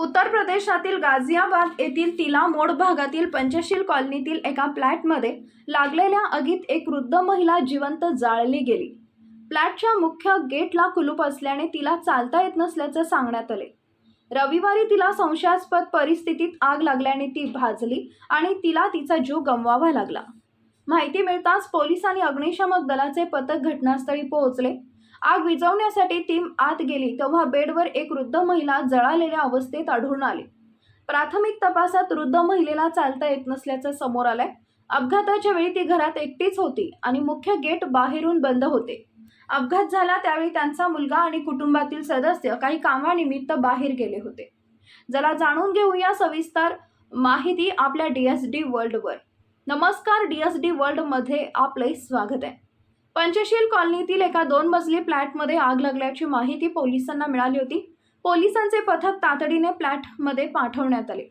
उत्तर प्रदेशातील गाझियाबाद येथील तिला मोड भागातील पंचशील कॉलनीतील एका फ्लॅटमध्ये लागलेल्या आगीत एक वृद्ध महिला जिवंत जाळली गेली. फ्लॅटच्या मुख्य गेटला कुलूप असल्याने तिला चालता येत नसल्याचं सांगण्यात आले. रविवारी तिला संशयास्पद परिस्थितीत आग लागल्याने ती भाजली आणि तिला तिचा जीव गमवावा लागला. माहिती मिळताच पोलीस आणि अग्निशामक दलाचे पथक घटनास्थळी पोहोचले आग विझवण्यासाठी टीम आत गेली तेव्हा बेडवर एक वृद्ध महिला जळालेल्या अवस्थेत आढळून आली. प्राथमिक तपासात वृद्ध महिलेला चालता येत नसल्याचं समोर आलंय. अपघाताच्या वेळी ती घरात एकटीच होती आणि मुख्य गेट बाहेरून बंद होते. अपघात झाला त्यावेळी त्यांचा मुलगा आणि कुटुंबातील सदस्य काही कामानिमित्त बाहेर गेले होते. जरा जाणून घेऊया सविस्तर माहिती आपल्या डी एस डी वर्ल्डवर. नमस्कार डी एस डी वर्ल्डमध्ये आपले स्वागत आहे. पंचशील कॉलनीतील एका दोन मजली फ्लॅटमध्ये आग लागल्याची माहिती पोलिसांना मिळाली होती. पोलिसांचे पथक तातडीने फ्लॅटमध्ये पाठवण्यात आले.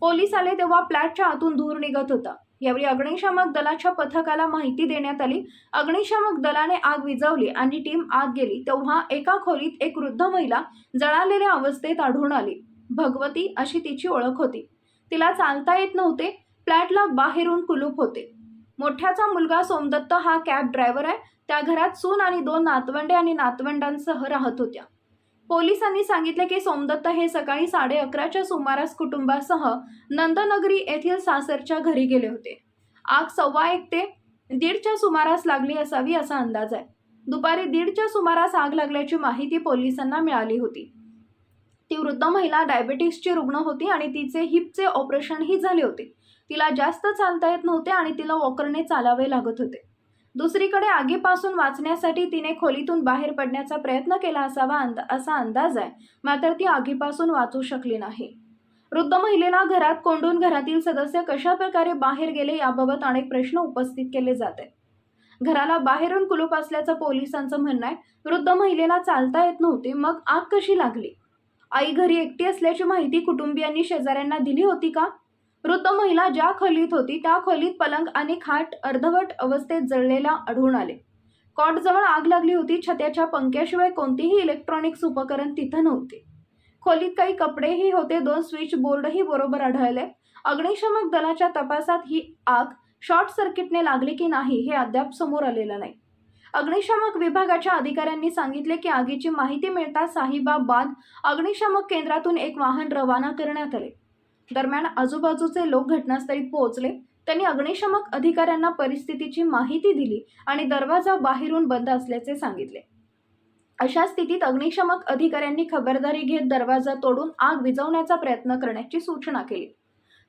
पोलीस आले तेव्हा फ्लॅटच्या आतून धूर निघत होता. यावेळी अग्निशामक दलाच्या पथकाला माहिती देण्यात आली. अग्निशामक दलाने आग विझवली आणि टीम आत गेली. तेव्हा एका खोलीत एक वृद्ध महिला जळालेल्या अवस्थेत आढळून आली. भगवती अशी तिची ओळख होती. तिला चालता येत नव्हते. फ्लॅटला बाहेरून कुलूप होते. मोठ्याचा मुलगा सोमदत्त हा कॅब ड्रायव्हर आहे. त्या घरात सून आणि दोन नातवंडे आणि नातवंडांसह राहत होत्या. पोलिसांनी सांगितले की सोमदत्त हे सकाळी साडे अकराच्या सुमारास कुटुंबासह नंदनगरी येथील सासरच्या घरी गेले होते. आग सव्वा एक ते दीडच्या सुमारास लागली असावी असा अंदाज आहे. दुपारी दीडच्या सुमारास आग लागल्याची माहिती पोलिसांना मिळाली होती. ती वृद्ध महिला डायबेटिक्सची रुग्ण होती आणि तिचे हिपचे ऑपरेशनही झाले होते. तिला जास्त चालता येत नव्हते आणि तिला वॉकरने चालावे लागत होते. दुसरीकडे आगीपासून वाचण्यासाठी तिने खोलीतून बाहेर पडण्याचा प्रयत्न केला असावा अंद असा अंदाज आहे मात्र ती आगीपासून वाचू शकली नाही. वृद्ध महिलेला घरात कोंडून घरातील सदस्य कशा प्रकारे बाहेर गेले याबाबत अनेक प्रश्न उपस्थित केले जात. आहेत घराला बाहेरून कुलूप असल्याचं पोलिसांचं म्हणणं आहे वृद्ध महिलेला चालता येत नव्हते मग आग कशी लागली? आई घरी एकटी असल्याची माहिती कुटुंबियांनी शेजाऱ्यांना दिली होती का? वृद्ध महिला ज्या खोलीत होती त्या खोलीत पलंग आणि खाट अर्धवट अवस्थेत जळलेला आढळून आले. कॉटजवळ आग लागली होती छत्याच्या पंख्याशिवाय कोणतीही इलेक्ट्रॉनिक्स उपकरण तिथं नव्हते. खोलीत काही कपडेही होते दोन स्विच बोर्डही बरोबर आढळले. अग्निशमक दलाच्या तपासात ही आग शॉर्ट सर्किटने लागली की नाही हे अद्याप समोर आलेलं नाही. अग्निशामक विभागाच्या अधिकाऱ्यांनी सांगितले की आगीची माहिती मिळताच साहिबाबाद अग्निशामक केंद्रातून एक वाहन रवाना करण्यात आले. दरम्यान आजूबाजूचे लोक घटनास्थळी पोहोचले. त्यांनी अग्निशमक अधिकाऱ्यांना परिस्थितीची माहिती दिली आणि दरवाजा बाहेरून बंद असल्याचे सांगितले. अशा स्थितीत अग्निशमक अधिकाऱ्यांनी खबरदारी घेत दरवाजा तोडून आग विझवण्याचा प्रयत्न करण्याची सूचना केली.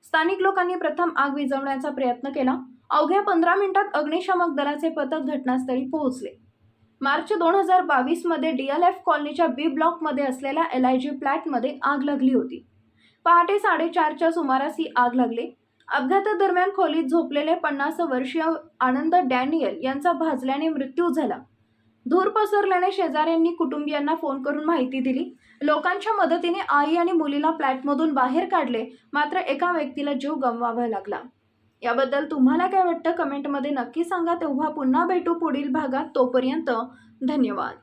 स्थानिक लोकांनी प्रथम आग विझवण्याचा प्रयत्न केला. अवघ्या पंधरा मिनिटात अग्निशमक दलाचे पथक घटनास्थळी पोहोचले. मार्च दोन हजार बावीसमध्ये डी एल एफ कॉलनीच्या बी ब्लॉकमध्ये असलेल्या एल आय जी फ्लॅटमध्ये आग लागली होती. पहाटे साडेचारच्या सुमारास ही आग लागली. अपघातादरम्यान खोलीत झोपलेले पन्नास वर्षीय आनंद डॅनियल यांचा भाजल्याने मृत्यू झाला. धूर पसरल्याने शेजाऱ्यांनी कुटुंबियांना फोन करून माहिती दिली. लोकांच्या मदतीने आई आणि मुलीला फ्लॅटमधून बाहेर काढले. मात्र एका व्यक्तीला जीव गमवावा लागला. याबद्दल तुम्हाला काय वाटतं? कमेंटमध्ये नक्की सांगा. तेव्हा पुन्हा भेटू पुढील भागात. तोपर्यंत धन्यवाद.